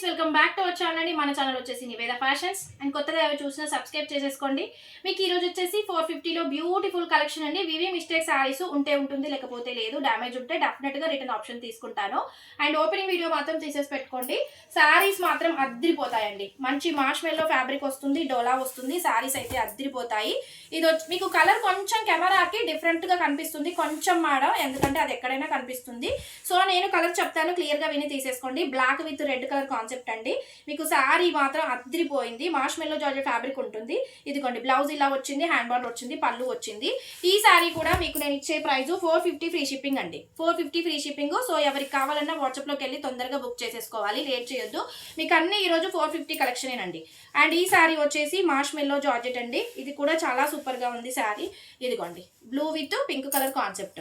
Friends welcome back to our channel అండి. మన channel వచ్చేసి నివేద ఫ్యాషన్స్ అండ్ కొత్తగా ఎవరు చూసినా సబ్స్క్రైబ్ చేసేసుకోండి. మీకు ఈ రోజు వచ్చేసి ఫోర్ ఫిఫ్టీలో బ్యూటిఫుల్ కలెక్షన్ అండి. వివి మిస్టేక్ సారీస్ ఉంటే ఉంటుంది లేకపోతే లేదు. డ్యామేజ్ ఉంటే డెఫినెట్గా రిటర్న్ ఆప్షన్ తీసుకుంటాను. అండ్ ఓపెనింగ్ వీడియో మాత్రం తీసేసి పెట్టుకోండి. సారీస్ మాత్రం అద్దరిపోతాయండి. మంచి మార్ష్ మెల్లో ఫ్యాబ్రిక్ వస్తుంది డోలా వస్తుంది సారీస్ అయితే అద్దరిపోతాయి. ఇది వచ్చి మీకు కలర్ కొంచెం కెమెరాకి డిఫరెంట్గా కనిపిస్తుంది. కొంచెం మేడం ఎందుకంటే అది ఎక్కడైనా కనిపిస్తుంది. సో నేను కలర్ చెప్తాను. క్లియర్గా విని తీసేసుకోండి. Black with red colour concept అండి. మీకు శారీ మాత్రం అద్దరిపోయింది మార్ష్ మెల్లో జార్జెట్ ఫ్యాబ్రిక్ ఉంటుంది. ఇదిగోండి బ్లౌజ్ ఇలా వచ్చింది హ్యాండ్ బార్డర్ వచ్చింది పళ్ళు వచ్చింది. ఈ శారీ కూడా మీకు నేను ఇచ్చే price four fifty free shipping అండి. Four fifty free shipping so ఎవరికి కావాలన్నా వాట్సాప్లోకి వెళ్ళి తొందరగా బుక్ చేసేసుకోవాలి. లేట్ చేయొద్దు. మీకు అన్ని ఈరోజు ఫోర్ ఫిఫ్టీ కలెక్షనేనండి అండ్ ఈ శారీ వచ్చేసి మార్ష్ మెల్లో జార్జెట్ అండి. ఇది కూడా చాలా సూపర్గా ఉంది శారీ. ఇదిగోండి blue with pink colour concept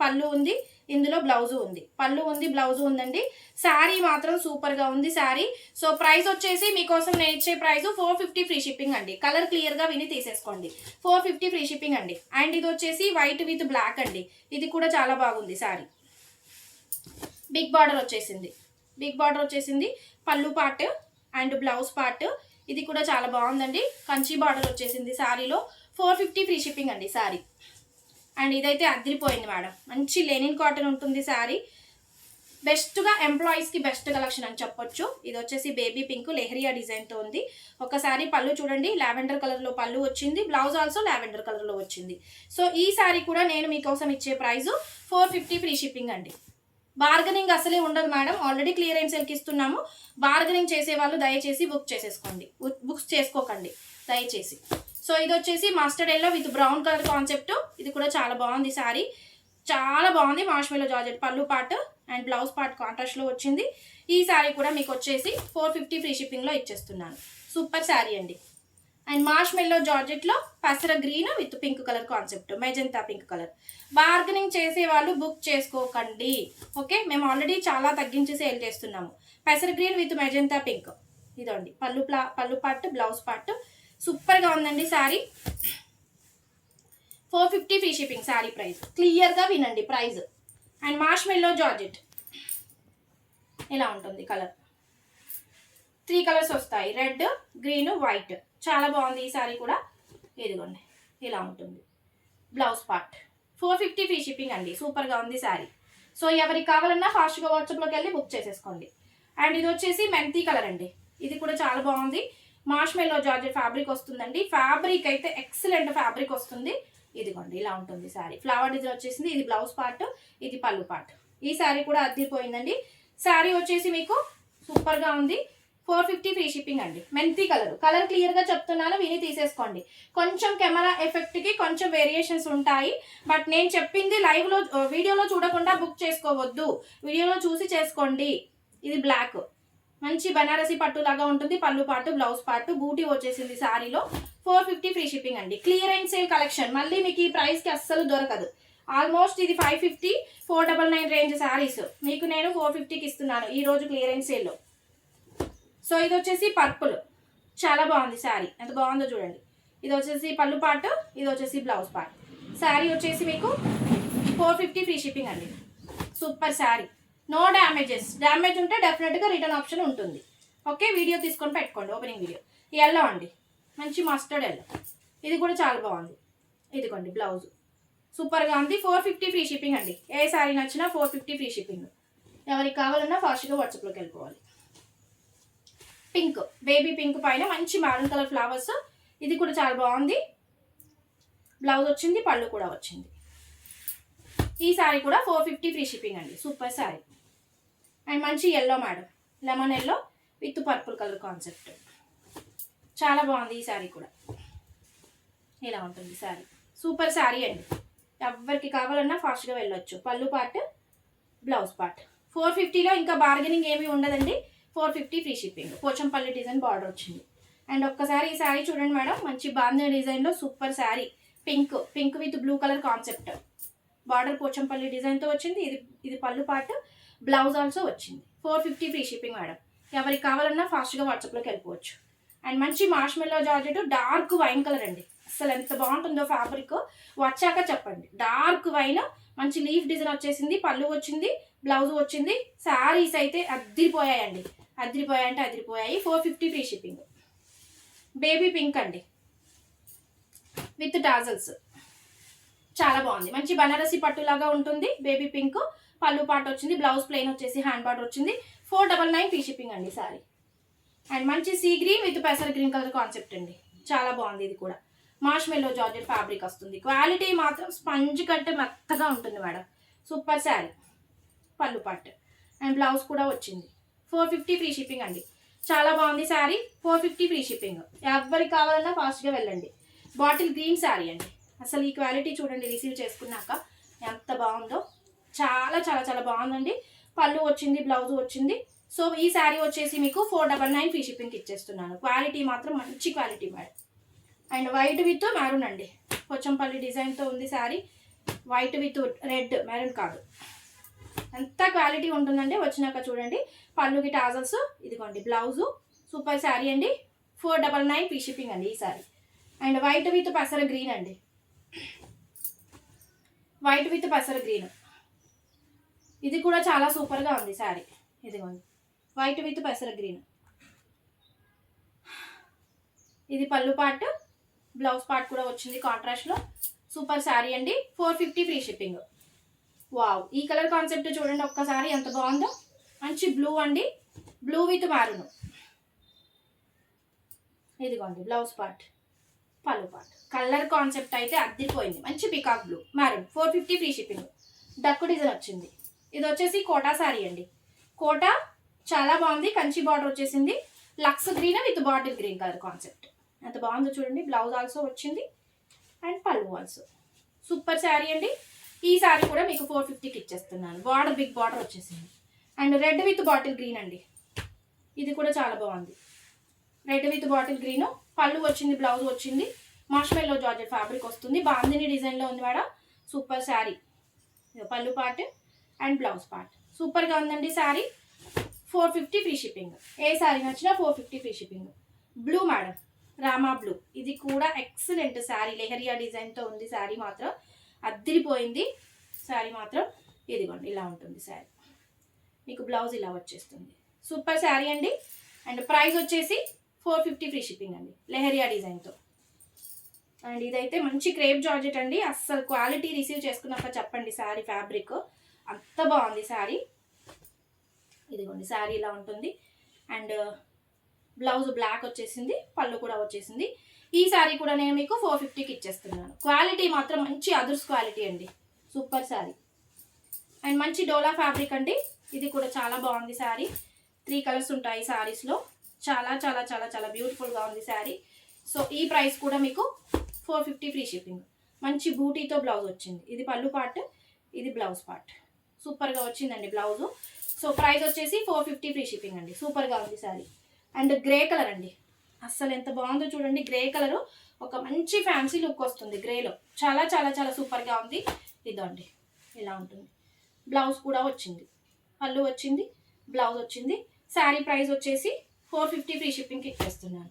పళ్ళు ఉంది ఇందులో బ్లౌజు ఉంది. పళ్ళు ఉంది బ్లౌజు ఉందండి. శారీ మాత్రం సూపర్గా ఉంది శారీ. సో ప్రైస్ వచ్చేసి మీకోసం నేను ఇచ్చే price four fifty free shipping అండి. కలర్ క్లియర్గా విని తీసేసుకోండి. ఫోర్ ఫిఫ్టీ ఫ్రీ షిప్పింగ్ అండి. అండ్ ఇది వచ్చేసి వైట్ విత్ బ్లాక్ అండి. ఇది కూడా చాలా బాగుంది శారీ. బిగ్ బార్డర్ వచ్చేసింది. బిగ్ బార్డర్ వచ్చేసింది. పళ్ళు పార్ట్ అండ్ బ్లౌజ్ పార్ట్. ఇది కూడా చాలా బాగుందండి. కంచి బార్డర్ వచ్చేసింది శారీలో. ఫోర్ ఫిఫ్టీ ఫ్రీ షిప్పింగ్ అండి శారీ. అండ్ ఇదైతే అదిరిపోయింది మేడం. మంచి లెనిన్ కాటన్ ఉంటుంది శారీ. బెస్ట్గా ఎంప్లాయీస్కి బెస్ట్ కలెక్షన్ అని చెప్పొచ్చు. ఇది వచ్చేసి బేబీ పింక్ లెహరియా డిజైన్తో ఉంది. ఒకసారి పళ్ళు చూడండి లావెండర్ కలర్లో పళ్ళు వచ్చింది. బ్లౌజ్ ఆల్సో లావెండర్ కలర్లో వచ్చింది. సో ఈ శారీ కూడా నేను మీకోసం ఇచ్చే price four fifty free shipping అండి. బార్గెనింగ్ అసలే ఉండదు మేడం. ఆల్రెడీ క్లియరెన్స్ సెల్కి ఇస్తున్నాము. బార్గెనింగ్ చేసే వాళ్ళు దయచేసి బుక్ చేసేసుకోండి. బుక్స్ చేసుకోకండి. దయచేసి. సో ఇది వచ్చేసి mustard yellow with brown colour concept ఇది కూడా చాలా బాగుంది శారీ. చాలా బాగుంది మాష్మెలో జార్జెట్ పళ్ళు పార్ట్ అండ్ బ్లౌజ్ పార్ట్ కాంట్రాస్ట్లో వచ్చింది. ఈ శారీ కూడా మీకు వచ్చేసి ఫోర్ ఫిఫ్టీ ఫ్రీ షిప్పింగ్లో ఇచ్చేస్తున్నాను. సూపర్ శారీ అండి. అండ్ మార్ష్ మెల్లో జార్జెట్లో పసర green with pink colour concept magenta pink colour bargaining చేసే వాళ్ళు బుక్ చేసుకోకండి. ఓకే మేము ఆల్రెడీ చాలా తగ్గించి సేల్ చేస్తున్నాము. పెసర గ్రీన్ విత్ మెజంతా పింక్ ఇదండి. పళ్ళు ప్లా పళ్ళు పార్ట్ బ్లౌజ్ పార్ట్ సూపర్గా ఉందండి sari four fifty free shipping sari price. క్లియర్గా వినండి ప్రైస్. And marshmallow georgette. ఇలా ఉంటుంది కలర్? త్రీ కలర్స్ వస్తాయి. రెడ్ గ్రీన్ వైట్ చాలా బాగుంది ఈ శారీ కూడా. ఇదిగోండి. ఇలా ఉంటుంది. Blouse part four fifty free shipping అండి. సూపర్గా ఉంది శారీ సో ఎవరికి కావాలన్నా ఫాస్ట్గా వాట్సాప్లోకి వెళ్ళి బుక్ చేసేసుకోండి. అండ్ ఇది వచ్చేసి మెంతీ కలర్ అండి. ఇది కూడా చాలా బాగుంది. మార్ష్ మెల్లో జార్జెట్ ఫ్యాబ్రిక్ వస్తుందండి. ఫ్యాబ్రిక్ అయితే ఎక్సలెంట్ ఫ్యాబ్రిక్ వస్తుంది. ఇదిగోండి ఇలా ఉంటుంది శారీ. ఫ్లవర్ డిజైన్ వచ్చేసింది. ఇది బ్లౌజ్ పార్ట్ ఇది పళ్ళు పార్ట్. ఈ శారీ కూడా అద్దిపోయిందండి శారీ వచ్చేసి మీకు సూపర్గా ఉంది. ఫోర్ ఫిఫ్టీ ఫ్రీ షిప్పింగ్ అండి. మెంతి కలర్. కలర్ క్లియర్గా చెప్తున్నాను విని తీసేసుకోండి. కొంచెం కెమెరా ఎఫెక్ట్కి కొంచెం వేరియేషన్స్ ఉంటాయి. బట్ నేను చెప్పింది లైవ్లో వీడియోలో చూడకుండా బుక్ చేసుకోవద్దు. వీడియోలో చూసి చేసుకోండి. ఇది బ్లాక్. మంచి బనారసి పట్టు లాగా ఉంటుంది పళ్ళు పాటు బ్లౌజ్ పాటు బూటీ వచ్చేసింది శారీలో ఫోర్ ఫిఫ్టీ ఫ్రీ షిప్పింగ్ అండి. క్లియరెన్స్ సేల్ కలెక్షన్ మళ్ళీ మీకు ఈ ప్రైస్కి అస్సలు దొరకదు. ఆల్మోస్ట్ ఇది five fifty four double nine range saris మీకు నేను ఫోర్ ఫిఫ్టీకి ఇస్తున్నాను ఈ రోజు క్లియరెన్స్ సేల్లో సో ఇది వచ్చేసి పర్పుల్ చాలా బాగుంది శారీ ఎంత బాగుందో చూడండి. ఇది వచ్చేసి పళ్ళు పార్ట్ ఇది వచ్చేసి బ్లౌజ్ పార్ట్ శారీ వచ్చేసి మీకు ఫోర్ ఫిఫ్టీ ఫ్రీ షిప్పింగ్ అండి. Super sari no damages damage ఉంటే డెఫినెట్గా రిటర్న్ ఆప్షన్ ఉంటుంది. ఓకే వీడియో తీసుకొని పెట్టుకోండి ఓపెనింగ్ వీడియో ఎల్లో అండి. మంచి మస్టర్డ్ ఎల్లో ఇది కూడా చాలా బాగుంది. ఇదిగోండి బ్లౌజ్ సూపర్గా ఉంది. ఫోర్ ఫిఫ్టీ ఫ్రీ షిప్పింగ్ అండి. ఏ శారీ నచ్చినా ఫోర్ ఫిఫ్టీ ఫ్రీ షిప్పింగ్ ఎవరికి కావాలన్నా ఫాస్ట్గా వాట్సాప్లోకి వెళ్ళిపోవాలి. పింక్ బేబీ పింక్ పైన మంచి మారన్ కలర్ ఫ్లవర్స్ ఇది కూడా చాలా బాగుంది. బ్లౌజ్ వచ్చింది పళ్ళు కూడా వచ్చింది. ఈ శారీ కూడా ఫోర్ ఫిఫ్టీ ఫ్రీ షిప్పింగ్ అండి. సూపర్ శారీ అండ్ మంచి yellow madam. Lemon yellow with purple colour concept చాలా బాగుంది ఈ శారీ కూడా. ఇలా ఉంటుంది శారీ సూపర్ శారీ అండి. ఎవరికి కావాలన్నా ఫాస్ట్గా వెళ్ళొచ్చు. పళ్ళు పార్ట్ బ్లౌజ్ పార్ట్ ఫోర్ ఫిఫ్టీలో ఇంకా బార్గెనింగ్ ఏమీ ఉండదండి. Four fifty free shipping Pochampally design border వచ్చింది. అండ్ ఒక్కసారి ఈ శారీ చూడండి మేడం. మంచి బాగుంది డిజైన్లో super sari pink pink with blue colour concept border Pochampally డిజైన్తో వచ్చింది. ఇది ఇది పళ్ళు పార్ట్ బ్లౌజ్ ఆల్సో వచ్చింది. Four fifty free shipping madam ఎవరికి కావాలన్నా ఫాస్ట్గా వాట్సాప్లోకి వెళ్ళిపోవచ్చు. అండ్ మంచి marshmallow georgette dark wine colour అండి. అసలు ఎంత బాగుంటుందో ఫ్యాబ్రిక్ వచ్చాక చెప్పండి. డార్క్ వైన్ మంచి లీఫ్ డిజైన్ వచ్చేసింది పళ్ళు వచ్చింది బ్లౌజ్ వచ్చింది శారీస్ అయితే అద్దిరిపోయాయండి. అదిరిపోయాయి అంటే అదిరిపోయాయి four fifty free shipping baby pink అండి. విత్ టాజల్స్ చాలా బాగుంది. మంచి బనారసి పట్టులాగా ఉంటుంది బేబీ పింక్ పళ్ళు పాట వచ్చింది బ్లౌజ్ ప్లెయిన్ వచ్చేసి హ్యాండ్ బార్డర్ వచ్చింది. Four double nine free shipping అండి సారీ. అండ్ మంచి సీ గ్రీన్ విత్ పెసర్ గ్రీన్ కలర్ కాన్సెప్ట్ అండి. చాలా బాగుంది ఇది కూడా. మార్ష్ మెల్లో జార్జెట్ ఫ్యాబ్రిక్ వస్తుంది. క్వాలిటీ మాత్రం స్పంజ్ కంటే మెత్తగా ఉంటుంది మేడం. సూపర్ శారీ పళ్ళు పాట్. అండ్ బ్లౌజ్ కూడా వచ్చింది. ఫోర్ ఫిఫ్టీ ఫ్రీ షిప్పింగ్ అండి. చాలా బాగుంది sari four fifty free shipping ఎవరికి కావాలన్నా ఫాస్ట్గా వెళ్ళండి. బాటిల్ గ్రీన్ శారీ అండి. అసలు ఈ క్వాలిటీ చూడండి రిసీవ్ చేసుకున్నాక ఎంత బాగుందో. చాలా చాలా చాలా బాగుందండి. పళ్ళు వచ్చింది బ్లౌజ్ వచ్చింది. సో ఈ శారీ వచ్చేసి మీకు ఫోర్ డబల్ నైన్ ఫ్రీ షిప్పింగ్కి ఇచ్చేస్తున్నాను. క్వాలిటీ మాత్రం మంచి quality madam and white with maroon అండి. కొంచెంపల్లి డిజైన్తో ఉంది sari. White with red maroon కాదు. ఎంత క్వాలిటీ ఉంటుందండి? వచ్చినాక చూడండి. పళ్ళుకి టాజల్స్ ఇదిగోండి బ్లౌజు సూపర్ శారీ అండి. Four double nine free shipping అండి ఈ శారీ. అండ్ వైట్ విత్ పసర గ్రీన్ అండి. వైట్ విత్ పసర గ్రీన్ ఇది కూడా చాలా సూపర్గా ఉంది శారీ. ఇదిగోండి వైట్ విత్ పెసర గ్రీన్. ఇది పళ్ళు పార్ట్ బ్లౌజ్ పార్ట్ కూడా వచ్చింది కాంట్రాస్ట్లో సూపర్ శారీ అండి. Four fifty free shipping wow ఈ కలర్ కాన్సెప్ట్ చూడండి ఒక్కసారి ఎంత బాగుందో. మంచి బ్లూ అండి. బ్లూ విత్ మారును ఇదిగోండి బ్లౌజ్ పార్ట్ పళ్ళు పార్ట్ కలర్ కాన్సెప్ట్ అయితే అద్దిపోయింది. మంచి peacock blue maroon four fifty free shipping duck design వచ్చింది. ఇది వచ్చేసి కోటా శారీ అండి. కోటా చాలా బాగుంది కంచి బార్డర్ వచ్చేసింది. Lux green with bottle green colour concept. ఎంత బాగుందో చూడండి బ్లౌజ్ ఆల్సో వచ్చింది. అండ్ పళ్ళు ఆల్సో. సూపర్ శారీ అండి. ఈ శారీ కూడా మీకు ఫోర్ ఫిఫ్టీకి ఇచ్చేస్తున్నాను. బార్డర్ బిగ్ బార్డర్ వచ్చేసింది. And red with bottle green అండి. ఇది కూడా చాలా బాగుంది. Red with bottle green. పళ్ళు వచ్చింది బ్లౌజ్ వచ్చింది. మాష్మెల్లో జార్జెట్ ఫ్యాబ్రిక్ వస్తుంది. బాందిని డిజైన్లో ఉంది మేడం. సూపర్ శారీ పళ్ళు పార్ట్. And blouse part. సూపర్గా ఉందండి sari. Four fifty free shipping ఏ శారీ నచ్చినా four fifty free shipping blue madam Rama blue ఇది కూడా ఎక్సలెంట్ శారీ. లెహరియా డిజైన్తో ఉంది శారీ మాత్రం. అద్దరిపోయింది శారీ మాత్రం. ఇదిగోండి ఇలా ఉంటుంది శారీ. మీకు బ్లౌజ్ ఇలా వచ్చేస్తుంది. సూపర్ శారీ అండి. అండ్ ప్రైస్ వచ్చేసి ఫోర్ ఫిఫ్టీ ఫ్రీ షిప్పింగ్ అండి. లెహరియా డిజైన్తో అండ్ ఇదైతే మంచి క్రేప్ జార్జెట్ అండి. అస్సలు క్వాలిటీ రిసీవ్ చేసుకున్నాక చెప్పండి శారీ ఫ్యాబ్రిక్ అంత బాగుంది శారీ. ఇదిగోండి శారీ ఇలా ఉంటుంది. అండ్ uh, బ్లౌజ్ బ్లాక్ వచ్చేసింది పళ్ళు కూడా వచ్చేసింది. ఈ శారీ కూడా నేను మీకు ఫోర్ ఫిఫ్టీకి ఇచ్చేస్తున్నాను. క్వాలిటీ మాత్రం మంచి అదుర్స్ క్వాలిటీ అండి. సూపర్ శారీ. అండ్ మంచి డోలా ఫ్యాబ్రిక్ అండి. ఇది కూడా చాలా బాగుంది శారీ. త్రీ కలర్స్ ఉంటాయి శారీస్లో చాలా చాలా చాలా చాలా బ్యూటిఫుల్గా ఉంది శారీ. సో ఈ ప్రైస్ కూడా మీకు ఫోర్ ఫిఫ్టీ ఫ్రీ షిప్పింగ్ మంచి బూటీతో బ్లౌజ్ వచ్చింది. ఇది పళ్ళు పార్ట్ ఇది బ్లౌజ్ పార్ట్. సూపర్గా వచ్చిందండి బ్లౌజు. సో ప్రైస్ వచ్చేసి ఫోర్ ఫిఫ్టీ ఫ్రీ షిప్పింగ్ అండి. సూపర్గా ఉంది సారీ అండ్ గ్రే కలర్ అండి. అస్సలు ఎంత బాగుందో చూడండి. గ్రే కలరు ఒక మంచి ఫ్యాన్సీ లుక్ వస్తుంది గ్రేలో. చాలా చాలా చాలా సూపర్గా ఉంది. ఇదండి. ఇలా ఉంటుంది. బ్లౌజ్ కూడా వచ్చింది. పళ్ళు వచ్చింది. బ్లౌజ్ వచ్చింది. శారీ ప్రైస్ వచ్చేసి ఫోర్ ఫిఫ్టీ ఫ్రీ షిప్పింగ్కి ఇచ్చేస్తున్నాను.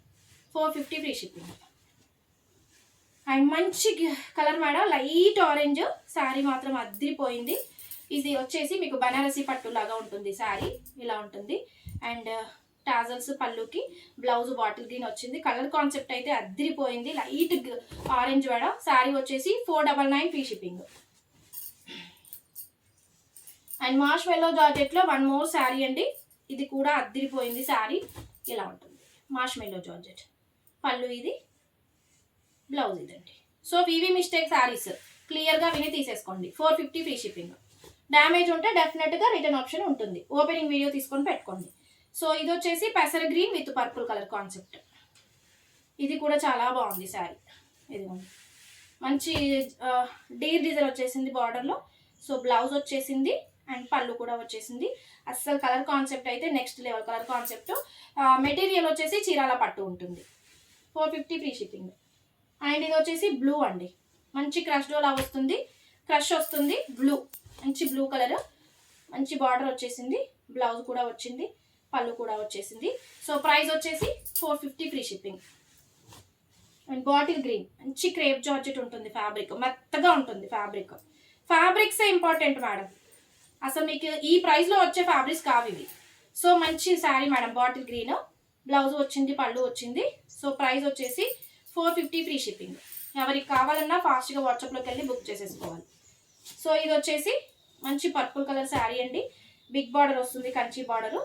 Four fifty free shipping. And మంచి colour madam. Light orange. Sari మాత్రం అద్దిరిపోయింది ఇది వచ్చేసి మీకు బనారసి పట్టు లాగా ఉంటుంది శారీ ఇలా ఉంటుంది. అండ్ uh, టాజల్స్ పళ్ళుకి బ్లౌజ్ బాటిల్ గ్రీన్ వచ్చింది. కలర్ కాన్సెప్ట్ అయితే అద్దిరిపోయింది. లైట్ ఆరెంజ్ వడ శారీ వచ్చేసి four double nine free shipping. And marshmallow జార్జెట్లో one more sari అండి. ఇది కూడా అద్దిరిపోయింది శారీ. ఇలా ఉంటుంది. మార్ష్ మెల్లో జార్జెట్. పళ్ళు ఇది బ్లౌజ్ ఇదండి. సో వివి మిస్టేక్ శారీస్. క్లియర్గా విని తీసేసుకోండి. Four fifty free shipping. Damage ఉంటే డెఫినెట్గా రిటర్న్ ఆప్షన్ ఉంటుంది. ఓపెనింగ్ వీడియో తీసుకొని పెట్టుకోండి. సో ఇది వచ్చేసి పెసర green with purple colour concept ఇది కూడా చాలా బాగుంది శారీ ఇదిగోండి. మంచి డీర్ డిజైన్ వచ్చేసింది బార్డర్లో సో బ్లౌజ్ వచ్చేసింది అండ్ పళ్ళు కూడా వచ్చేసింది. అస్సలు కలర్ కాన్సెప్ట్ అయితే next level colour concept material వచ్చేసి చీరాల పట్టు ఉంటుంది. Four fifty free shipping and ఇది వచ్చేసి బ్లూ అండి. మంచి క్రష్ డోలా వస్తుంది. క్రష్ వస్తుంది. బ్లూ మంచి బ్లూ కలర్ మంచి బార్డర్ వచ్చేసింది. బ్లౌజ్ కూడా వచ్చింది. పళ్ళు కూడా వచ్చేసింది. సో ప్రైస్ వచ్చేసి four fifty free shipping and bottle green మంచి క్రేప్ జార్జెట్ ఉంటుంది ఫ్యాబ్రిక్ మెత్తగా ఉంటుంది ఫ్యాబ్రిక్ ఫ్యాబ్రిక్సే ఇంపార్టెంట్ మేడం అసలు మీకు ఈ ప్రైస్లో వచ్చే ఫ్యాబ్రిక్స్ కావు ఇవి. సో మంచి sari madam bottle green blouse వచ్చింది పళ్ళు వచ్చింది. సో ప్రైస్ వచ్చేసి ఫోర్ ఫిఫ్టీ ఫ్రీ షిప్పింగ్ ఎవరికి కావాలన్నా ఫాస్ట్గా వాట్సాప్లోకి వెళ్ళి బుక్ చేసేసుకోవాలి. సో ఇది వచ్చేసి మంచి పర్పుల్ కలర్ శారీ అండి. బిగ్ బార్డర్ వస్తుంది కంచి బార్డరు.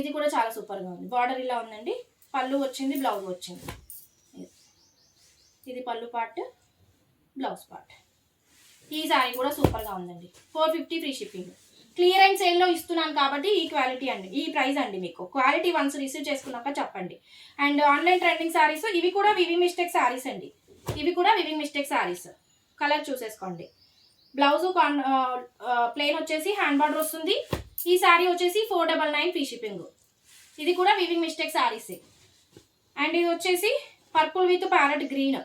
ఇది కూడా చాలా సూపర్గా ఉంది. బార్డర్ ఇలా ఉందండి. పళ్ళు వచ్చింది బ్లౌజ్ వచ్చింది. ఇది. పళ్ళు పార్ట్ బ్లౌజ్ పార్ట్. ఈ శారీ కూడా సూపర్గా ఉందండి. Four fifty free shipping. Clearance సేల్లో ఇస్తున్నాను కాబట్టి ఈ క్వాలిటీ అండి ఈ ప్రైస్ అండి మీకు. క్వాలిటీ వన్స్ రిసీవ్ చేసుకున్నాక చెప్పండి. అండ్ ఆన్లైన్ ట్రెండింగ్ శారీస్ ఇవి కూడా వివింగ్ మిస్టేక్ శారీస్ అండి. ఇవి కూడా వివింగ్ మిస్టేక్ శారీస్. కలర్ చూసేసుకోండి. బ్లౌజ్ కాన్ ప్లెయిన్ వచ్చేసి హ్యాండ్ బార్డర్ వస్తుంది. ఈ శారీ వచ్చేసి four double nine free shipping ఇది కూడా వివింగ్ మిస్టేక్ శారీసే అండ్ ఇది వచ్చేసి purple with parrot green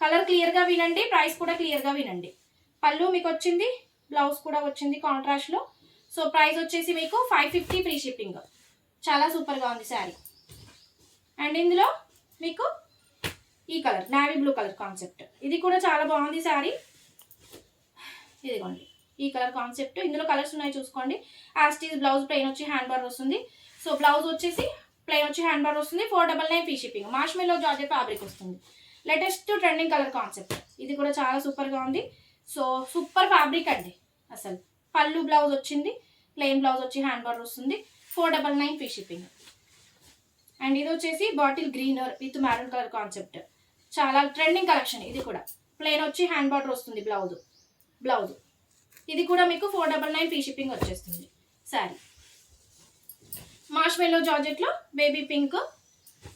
colour క్లియర్గా వినండి ప్రైస్ కూడా క్లియర్గా వినండి. పళ్ళు మీకు వచ్చింది బ్లౌజ్ కూడా వచ్చింది కాంట్రాస్ట్లో సో ప్రైస్ వచ్చేసి మీకు ఫైవ్ ఫిఫ్టీ ఫ్రీ షిప్పింగ్ చాలా సూపర్గా ఉంది శారీ అండ్ ఇందులో మీకు ఈ colour navy blue colour concept ఇది కూడా చాలా బాగుంది శారీ ఇదిగోండి ఈ కలర్ కాన్సెప్ట్ ఇందులో కలర్స్ ఉన్నాయి చూసుకోండి. యాస్టీజ్ బ్లౌజ్ ప్లెయిన్ వచ్చి హ్యాండ్ బార్ వస్తుంది. సో బ్లౌజ్ వచ్చేసి ప్లెయిన్ వచ్చి హ్యాండ్ బార్ వస్తుంది. Four double nine free shipping marshmallow georgette fabric వస్తుంది లేటెస్ట్ ట్రెండింగ్ కలర్ కాన్సెప్ట్ ఇది కూడా చాలా సూపర్గా ఉంది. సో సూపర్ ఫ్యాబ్రిక్ అండి అసలు. పళ్ళు బ్లౌజ్ వచ్చింది. ప్లెయిన్ బ్లౌజ్ వచ్చి హ్యాండ్ బార్ వస్తుంది. Four double nine free shipping and ఇది వచ్చేసి bottle green with maroon colour concept చాలా ట్రెండింగ్ కలెక్షన్ ఇది కూడా. ప్లెయిన్ వచ్చి హ్యాండ్ బార్డర్ వస్తుంది బ్లౌజ్ బ్లౌజ్. ఇది కూడా మీకు four double nine free shipping వచ్చేస్తుంది. Sari marshmallow జార్జెట్లో baby pink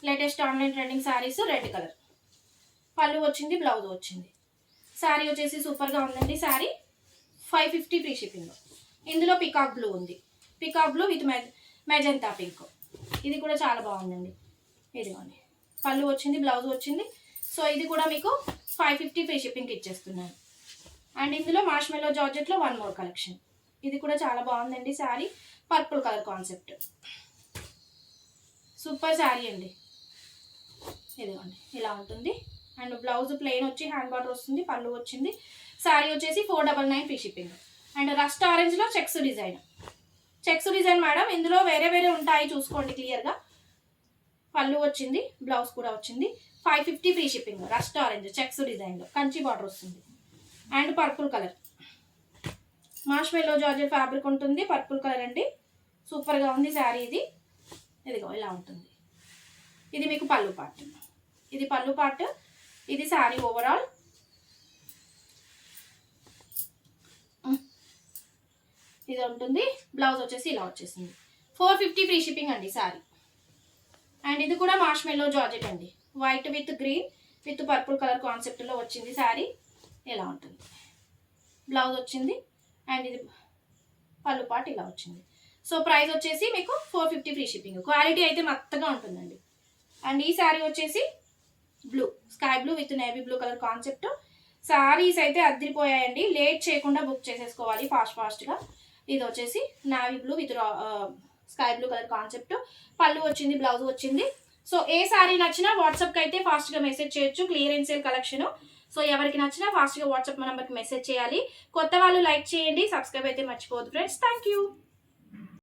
latest online trending saris red colour పళ్ళు వచ్చింది బ్లౌజ్ వచ్చింది. శారీ వచ్చేసి సూపర్గా ఉందండి sari five fifty free shipping ఇందులో పికాక్ బ్లూ ఉంది. పికాక్ బ్లూ విత్ మెజ మెజంతా పింక్ ఇది కూడా చాలా బాగుందండి. ఇదిగోండి. పళ్ళు వచ్చింది బ్లౌజ్ వచ్చింది. సో ఇది కూడా మీకు ఫైవ్ ఫిఫ్టీ ఫ్రీ షిప్పింగ్కి ఇచ్చేస్తున్నాను. అండ్ ఇందులో మార్ష్మెల్లో జార్జెట్లో వన్ మోర్ కలెక్షన్ ఇది కూడా చాలా బాగుందండి sari. Purple colour concept super sari అండి. ఇదిగోండి ఇలా ఉంటుంది. అండ్ బ్లౌజ్ ప్లెయిన్ వచ్చి హ్యాండ్ బార్డర్ వస్తుంది పళ్ళు వచ్చింది. శారీ వచ్చేసి four double nine free shipping and rust ఆరెంజ్లో checks design checks design madam ఇందులో వేరే వేరే ఉంటాయి చూసుకోండి క్లియర్గా పళ్ళు వచ్చింది బ్లౌజ్ కూడా వచ్చింది. Five fifty free shipping rust orange checks డిజైన్లో కంచి బార్డర్ వస్తుంది. And purple colour. Marshmallow georgette fabric ఉంటుంది. పర్పుల్ కలర్ అండి. సూపర్గా ఉంది శారీ ఇది. ఇదిగో ఇలా ఉంటుంది. ఇది మీకు పళ్ళు పార్ట్. ఇది పళ్ళు పార్ట్. ఇది శారీ ఓవరాల్ ఇది ఉంటుంది. బ్లౌజ్ వచ్చేసి ఇలా వచ్చేసింది. ఫోర్ ఫిఫ్టీ ఫ్రీ షిప్పింగ్ అండి శారీ. అండ్ ఇది కూడా మార్ష్మెల్లో జార్జెట్ అండి. White with green with purple colour కాన్సెప్ట్లో వచ్చింది శారీ. ఇలా ఉంటుంది. బ్లౌజ్ వచ్చింది. అండ్ ఇది పళ్ళు పాటు ఇలా వచ్చింది. సో ప్రైస్ వచ్చేసి మీకు four fifty free shipping quality అయితే మెత్తగా ఉంటుందండి. అండ్ ఈ శారీ వచ్చేసి blue sky blue with navy blue colour concept saris అయితే అద్దరిపోయాయండి. లేట్ చేయకుండా బుక్ చేసేసుకోవాలి ఫాస్ట్ ఫాస్ట్గా ఇది వచ్చేసి navy blue with sky blue colour concept పళ్ళు వచ్చింది బ్లౌజ్ వచ్చింది. సో ఏ శారీ నచ్చినా వాట్సాప్కి అయితే ఫాస్ట్గా మెసేజ్ చేయొచ్చు. క్లియరెన్స్ సేల్ కలెక్షను సో ఎవరికి నచ్చినా ఫాస్ట్గా వాట్సాప్ నెంబర్కి మెసేజ్ చేయాలి. కొత్త వాళ్ళు లైక్ చేయండి సబ్స్క్రైబ్ అయితే మర్చిపోవద్దు ఫ్రెండ్స్ థ్యాంక్ యూ